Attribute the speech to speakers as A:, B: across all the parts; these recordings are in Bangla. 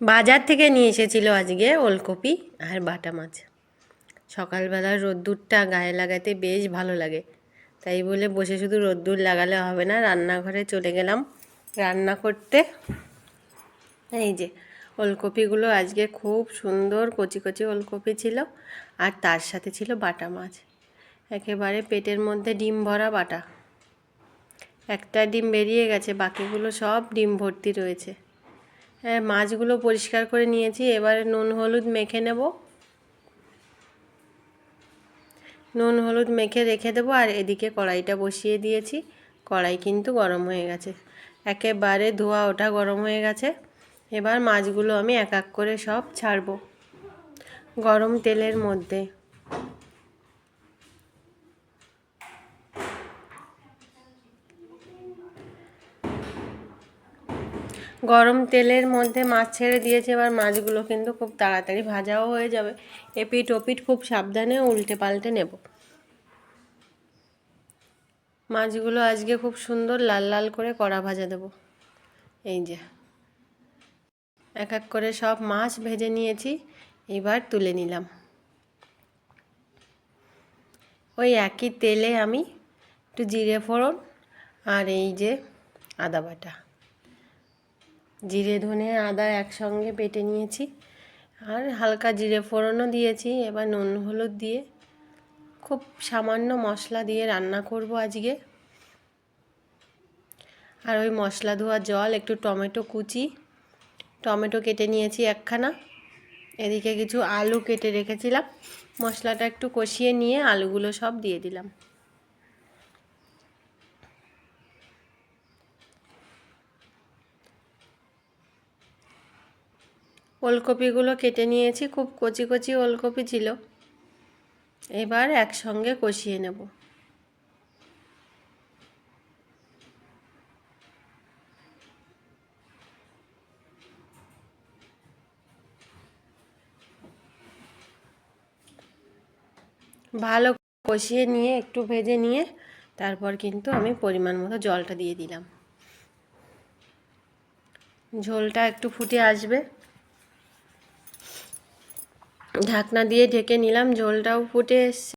A: বাজার থেকে নিয়ে এসেছিল আজকে ওলকপি আর বাটা মাছ। সকালবেলা রোদ্দুরটা গায়ে লাগাতে বেশ ভালো লাগে। তাই বলে বসে শুধু রোদ্দুর লাগালে হবে না, রান্নাঘরে চলে গেলাম। রান্না করতে। এই যে ওলকপিগুলো আজকে খুব সুন্দর কচি কচি ওলকপি ছিল আর তার সাথে ছিল বাটা মাছ। একেবারে পেটের মধ্যে ডিম ভরা বাটা। একটা ডিম বেরিয়ে গেছে, বাকিগুলো সব ডিম ভর্তি রয়েছে। হ্যাঁ মাছগুলো পরিষ্কার করে নিয়েছি। এবারে নুন, হলুদ মেখে নেব। নুন, হলুদ মেখে রেখে দেবো আর এদিকে কড়াইটা বসিয়ে দিয়েছি। কড়াই কিন্তু গরম হয়ে গেছে। একেবারে ধোয়া ওঠা গরম হয়ে গেছে। এবার মাছগুলো আমি এক এক করে সব ছাড়বো। গরম তেলের মধ্যে। গরম তেলের মধ্যে মাছ ছেড়ে দিয়েছে, এবার মাছগুলো কিন্তু খুব তাড়াতাড়ি ভাজাও হয়ে যাবে। এপিট ওপিট খুব সাবধানে উল্টে পাল্টে নেব। মাছগুলো আজকে খুব সুন্দর লাল লাল করে কড়া ভাজা দেব। এই যে, এক এক করে সব মাছ ভেজে নিয়েছি, এবার তুলে নিলাম। ওই একই তেলে আমি একটু জিরে ফোড়ন আর এই যে আদা বাটা। জিরে, ধনে, আদা একসঙ্গে বেটে নিয়েছি। আর হালকা জিরে ফোড়নও দিয়েছি, এবার নুন হলুদ দিয়ে। খুব সামান্য মশলা দিয়ে রান্না করব আজকে। আর ওই মশলা ধোয়া জল, একটু টমেটো কুচি। টমেটো কেটে নিয়েছি একখানা। এদিকে কিছু আলু কেটে রেখেছিলাম। মশলাটা একটু কষিয়ে নিয়ে আলুগুলো সব দিয়ে দিলাম। ওলকপিগুলো কেটে নিয়েছি, খুব কচি কচি ওলকপি ছিল। এবার একসঙ্গে কষিয়ে নেব। ভালো কষিয়ে নিয়ে, একটু ভেজে নিয়ে, তারপর কিন্তু আমি পরিমাণ মতো জলটা দিয়ে দিলাম। ঝোলটা একটু ফুটে আসবে। ঢাকনা দিয়ে ঢেকে নিলাম, ঝোলটাও ফুটে এসছে।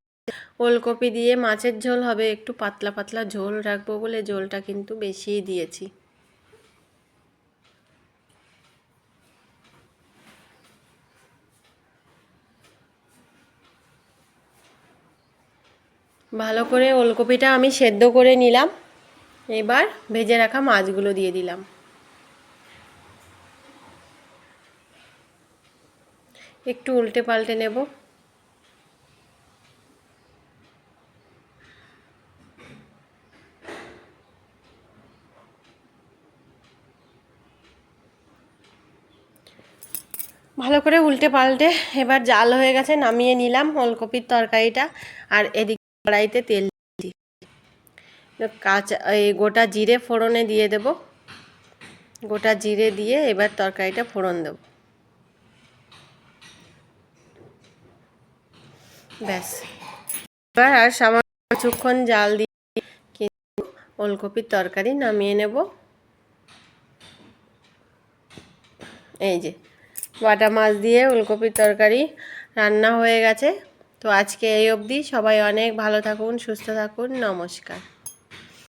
A: ওলকপি দিয়ে মাছের ঝোল হবে, একটু পাতলা পাতলা ঝোল রাখব বলে ঝোলটা কিন্তু বেশিই দিয়েছি। ভালো করে ওলকপিটা আমি সেদ্ধ করে নিলাম। এবার ভেজে রাখা মাছগুলো দিয়ে দিলাম। একটু উল্টে পাল্টে নেব। ভালো করে উল্টে পাল্টে এবার জাল হয়ে গেছে, নামিয়ে নিলাম ওলকপির তরকারিটা আর এদিকে কড়াইতে তেল কাঁচা, এই গোটা জিরে ফোড়নে দিয়ে দেব। গোটা জিরে দিয়ে এবার তরকারিটা ফোড়ন দেবো। ব্যাস। এবার আর সামান্য কিছুক্ষণ জাল দিয়ে কিন্তু ওলকপির তরকারি নামিয়ে নেব। এই যে, বাটা মাছ দিয়ে ওলকপির তরকারি রান্না হয়ে গেছে। তো আজকে এই অবধি সবাই অনেক ভালো থাকুন, সুস্থ থাকুন, নমস্কার।